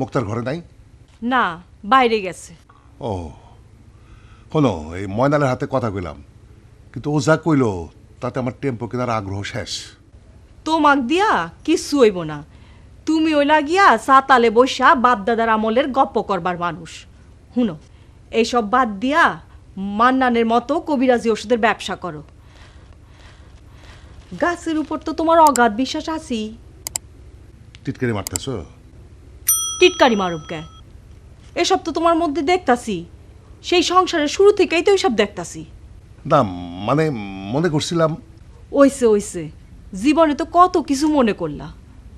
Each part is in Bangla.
মুক্তার ঘরে নাই? না বাইরে গেছে। ও শোনো এই ময়নালের হাতে কথা কইলাম। কিন্তু ও যা কইল তাতে আমার টেম্পো কেনার আগ্রহ শেষ। তোমাক দিয়া কিচ্ছু হইব না। তুমি ওই লাগিয়া সাতালে বৈশা বাপদাদার আমলের গপ্প করবার মানুষ। হুনো এইসব বাদ দিয়া মান্নানের মতো কবিরাজি ওষুধের ব্যবসা করো। গাছের উপর তো তোমার অগাধ বিশ্বাস আছি টিটকারি মারতেছ? টিটকারি মারুক কে? এসব তো তোমার মধ্যে দেখতাছি। সেই সংসারের শুরু থেকেই তো এইসব দেখতাছি। না মানে মনে করছিলাম ওইসে ওইসে। জীবনে তো কত কিছু মনে করলা।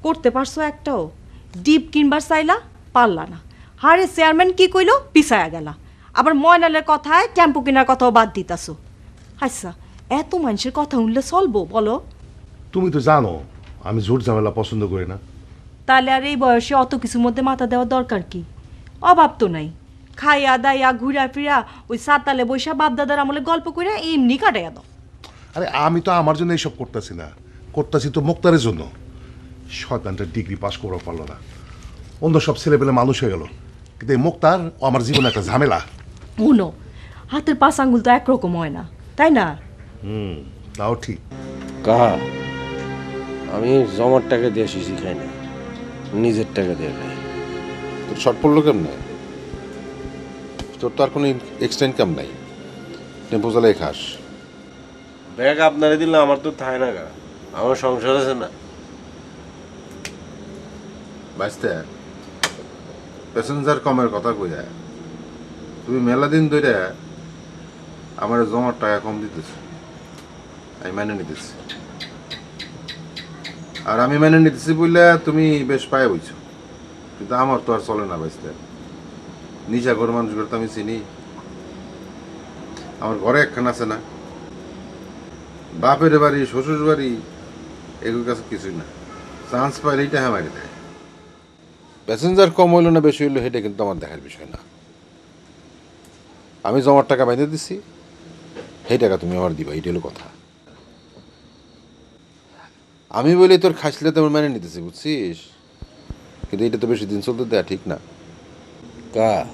করতে পারছ একটাও। ডিপ কিনবার চাইলা পারলা না। হারে চেয়ারম্যান কি কইলো? পিছায়া গেলা। আবার ময়নালের কথায় টেম্পো কেনার কথাও বাদ দিতাছো। আচ্ছা এত মানুষের কথা উনলে চলবো বলো। তুমি তো জানো আমি জোর ঝামেলা পছন্দ করি না। তাহলে আর এই বয়সে অত কিছুর মধ্যে মাথা দেওয়ার দরকার কি? অভাব তো নাই। খাইয়া দাইয়া ঘুরা ফিরা ওই সাতালে বৈশা বাপদাদার আমলে গল্প করে এমনি কাটাইয়া দাও। আরে আমি তো আমার জন্য এইসব করতেছি না। করতেছি তো মুক্তারের জন্য। শয়তানটা ডিগ্রি পাস করা পারল না। অন্য সব ছেলেপেলে মানুষ হয়ে গেল। কিন্তু এই মুক্তার ও আমার জীবনে একটা ঝামেলা। উনো হাতের পাঁচ আঙ্গুল তো একরকম হয় না তাই না? হুম তাও ঠিক। কাহা? আমি জমার টাকা দিয়ে শিশি খাই না। নিজের টাকা দিয়ে খাই তোর শর্ট পড়ল কেমনে? তোর তো আর কোনো এক্সট্রা ইনকাম নাই। টেম্পো চালাই খাস। ব্যাগ আপনারে দিলে আমার তো থায় না গা। আমার সংসার আছে না। বাঁচতে প্যাসেঞ্জার কমের কথা কইয়া তুমি মেলা দিন ধরে আমার জমার টাকা কম দিতেছ। আমি মেনে নিতেছি। আর আমি মেনে নিতেছি বললে তুমি বেশ পায়ে বইছো। কিন্তু আমার তো আর চলে না বাঁচতে নিজা ঘর মানুষগুলো তো আমি চিনি। আমার ঘরে একখান আছে না। বাপের বাড়ি, শ্বশুর বাড়ি, এগুলোর কাছে কিছুই না। চান্স পাইলেই টাকা মারি দেয়। প্যাসেঞ্জার কম হইল না, বেশি হইল, সেটা কিন্তু আমার দেখার বিষয় না। আমি জমার টাকা বাইন্ধে দিচ্ছি সেই টাকা তুমি আমার দিবা এটা হলো কথা। আমি বলি তোর খাসলে তো মেনে নিতেছি বুঝছিস? কিন্তু এটা তো বেশি দিন চলতে দেয়া ঠিক না। কা?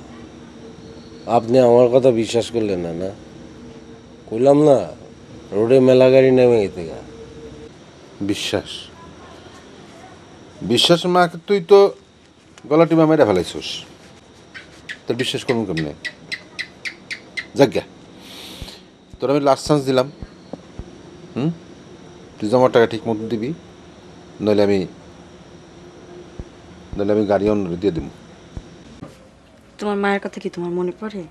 আপনি আমার কথা বিশ্বাস করলেন না না? কইলাম না রোডে মেলা গাড়ি নেমে গেতে গা। বিশ্বাস। বিশ্বাস মাকে তুই তো গলা টিমা মেরে ফেলাইছিস। তোর বিশ্বাস করুন কেমনে? যাজ্ঞা তোর আমি লাস্ট চান্স দিলাম। হুম? তুই আমার টাকা ঠিক মতো দিবি, নইলে আমি নইলে আমি গাড়ি অন্য দিয়ে দিব তোমার মায়ের কথা কি তোমার মনে পড়ে?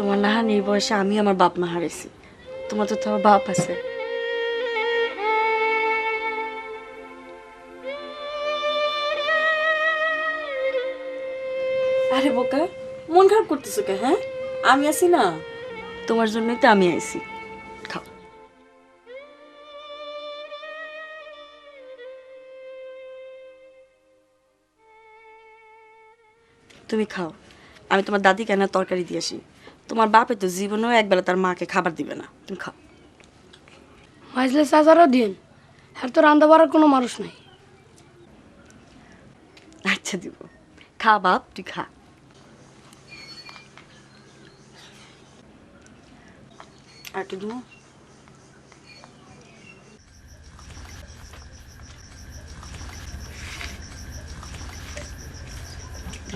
তোমার নাহানির বয়সে আমি আমার বাপ মা হারাইছি। তোমার তো তোমার বাপ আছে। আরে বোকা মন খারাপ করতেছো কে হ্যাঁ? আমি আছি না? তোমার জন্যই তো আমি আইছি। খাও। তুমি খাও। আমি তোমার দাদি কেন তরকারি দিয়ে আসি। তোমার বাপে তো জীবনেও একবেলা তার মাকে খাবার দিবে না। তুমি খাও। মাইজলে চাচারও দিন আর তো রান্না বাড়ার কোনো মানুষ নাই। আচ্ছা দিব। খা বাপ তুই খা। আর একটু দিব?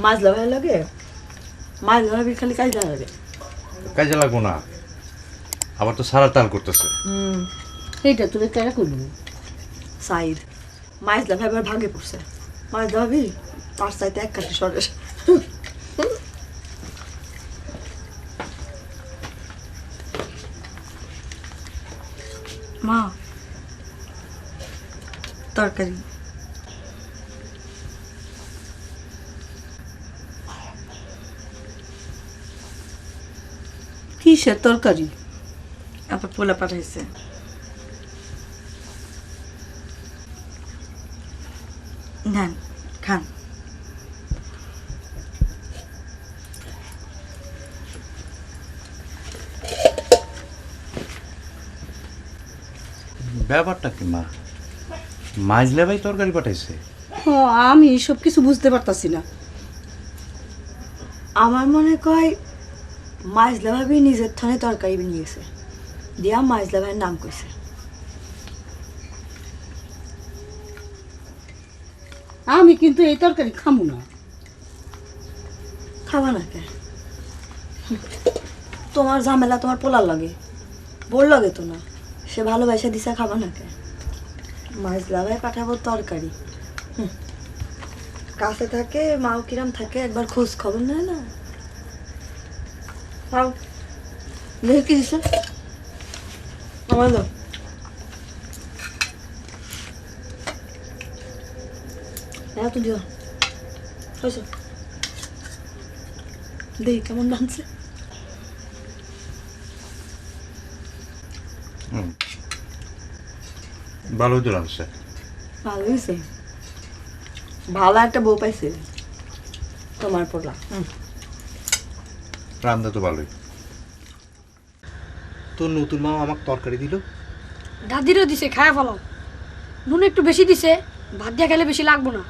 মাছ লাগে? মাছ লাগাবি খালি কাজ লাগাবে। কাজে লাগবো না। আবার তো সারা টান করতেছে। এইটা তোদের কেন করবি সাইড মাছ লাগাবার ভাগে পড়ছে। মাছ লাগাবি পাঁচ সাইতে এক কাঠি সরেস। মা তরকারি। কিসের তরকারি। আবার পোলা পাঠাইছে। নেন খান। ব্যাপারটা কি মা? মাইজলে ভাই তরকারি পাঠাইছে? আমি সব কিছু বুঝতে পারতাছি না। আমার মনে কয় মাইজলা ভাবি নিজের থানে তরকারি বানিয়েছে। দিয়া মাইজলা ভাইয়ের নাম কইছে। আমি কিন্তু এই তরকারি খামু না। খাবা না কে? তোমার ঝামেলা তোমার পোলার লাগে। বোর লাগে তো না। সে ভালোবাসা দিছে খাবা না কে? মাছ লাগাই পাঠাবো তরকারি। কাছে থাকে মাও কিরাম থাকে একবার খোঁজ খবর নেয় না? খাও দেখি কি দিছে। আমার দাও। এত দিও। হয়েছে। দেখি কেমন তো লাগছে। ভালো হয়েছে ভালো একটা বউ পাইছে। তোমার পোলা। রান্না তো ভালোই। তোর নতুন মা আমাকে তরকারি দিল? দাদিরও দিছে খায়া ফেলাও নুন একটু বেশি দিছে ভাত দিয়ে খেলে বেশি লাগবো না।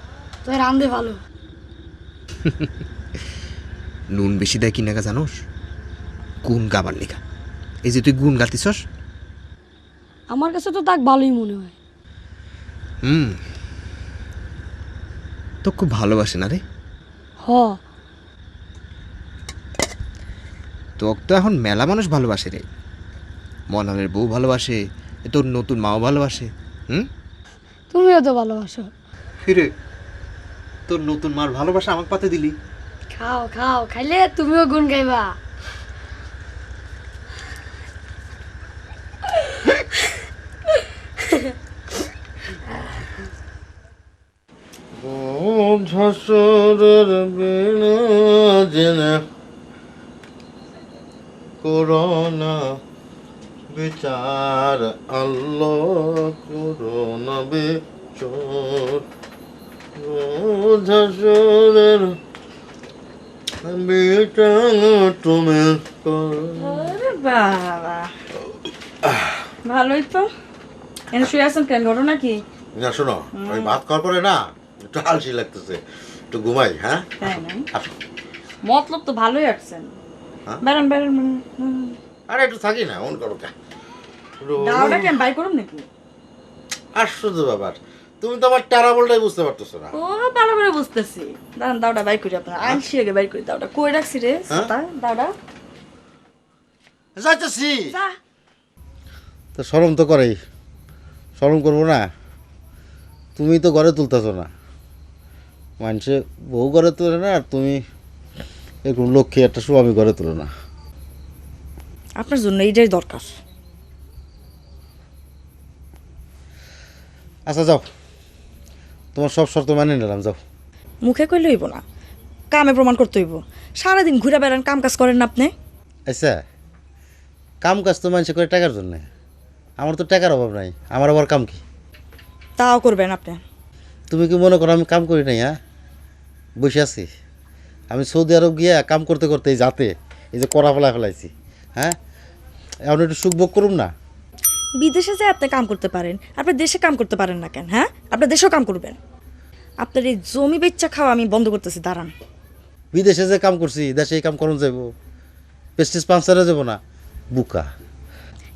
তো রান্ধে ভালো। নুন বেশি দেয় কি নাকা জানোস? গুণ গাবার লেখা এই যে তুই গুণ গাতিছস? আমার কাছে তো তাক ভালোই মনে হয়। হুম। তো খুব ভালোবাসে না রে? হ। তোকে তো এখন মেলা মানুষ ভালোবাসে রে। মনালের বউ ভালোবাসে তোর নতুন মাও ভালোবাসে হুম? তুমিও তো ভালোবাসো। ফিরে তোর নতুন মার ভালোবাসা আমাকে পাতে দিলি। খাও খাও খাইলে তুমিও গুণ গাইবা। ঝসরের বিনা জেনে করোনা বিচার আল্লাহ করোনা বিচার। ঝসরের বিচার তুমি বাবা। ভালোই তো। এনে শুয়ে আছেন কেন? ঘটনা কি? না শোনো ওই ভাত খাওয়ার পরে না একটু আলসি লাগতেছে একটু ঘুমাই হ্যাঁ? মতলব তো ভালোই আসছেন। হ্যাঁ? বেড়ান। হুম। আরে একটু থাকি না মন করো কা? দাওটা কেন বাই করুন নাকি? আশ্চর্য ব্যাপার। তুমি তো আমার টেরা বলটাই বুঝতে পারতেছো না। ও ভালো করে বুঝতেছি। দাঁড়ান দাওটা বাই করি আপনার। আইসি আগে বাই করি দাওটা। কই রাখছি রে? হ্যাঁ? দাওটা। যাইতেছি। তো শরম তো করেই। শরম করব না। তুমি তো ঘরে তুলতেছো না। মানুষে বউ ঘরে তোলে না আর তুমি এরকম লক্ষ্মী একটা স্বামী ঘরে তোলো না। আপনার জন্য এইটাই দরকার। আচ্ছা যাও। তোমার সব শর্ত মানে নিলাম যাও। মুখে কইলে হইব না। কামে প্রমাণ করতে হইব। সারাদিন ঘুরে বেড়ান কাম কাজ করেন না আপনি? আচ্ছা কাম কাজ তো মানুষে করে টাকার জন্য। আমার তো টাকার অভাব নাই। আমার আবার কাম কি? তাও করবেন আপনি। তুমি কি মনে করো আমি কাম করি নাই হ্যাঁ? বসে আছি। আমি সৌদি আরব গিয়ে কাম করতে করতে এই যাতে এই যে করা ফেলা ফেলাইছি হ্যাঁ? এখন একটু সুখ ভোগ করুম না? বিদেশে যে আপনি কাম করতে পারেন আপনি দেশে কাম করতে পারেন না কেন হ্যাঁ? আপনার দেশেও কাম করবেন। আপনার এই জমি বেচ্চা খাওয়া আমি বন্ধ করতেছি দাঁড়ান। বিদেশে যে কাম করছি দেশে এই কাম করুন যাইব। পেস্টিস পাঞ্চারে যাব না। বুকা।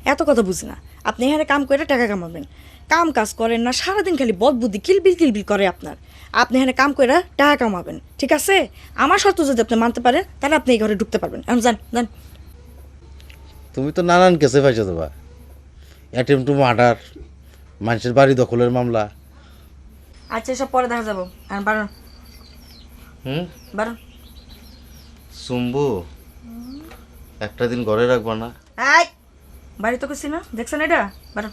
এত কথা বুঝি না। আপনি এখানে কাম করে টাকা কামাবেন। কাম কাজ করেন না সারাদিন খালি বদ বুদ্ধি কিলবিল কিলবিল করে আপনার। আপনি এখানে কাম করে টাকা কামাবেন ঠিক আছে? আমার শর্ত যদি আপনি মানতে পারেন তাহলে আপনি এই ঘরে ঢুকতে পারবেন। এখন যান যান। তুমি তো নানান কেসে পাইছো দেবা। অ্যাটেম্প টু মার্ডার মানুষের বাড়ি দখলের মামলা। আচ্ছা এসব পরে দেখা যাব। আর বারণ হুম? বারণ শুনব একটা দিন ঘরে রাখবা না। বাড়ি তো করছি না? দেখছেন এটা? বারণ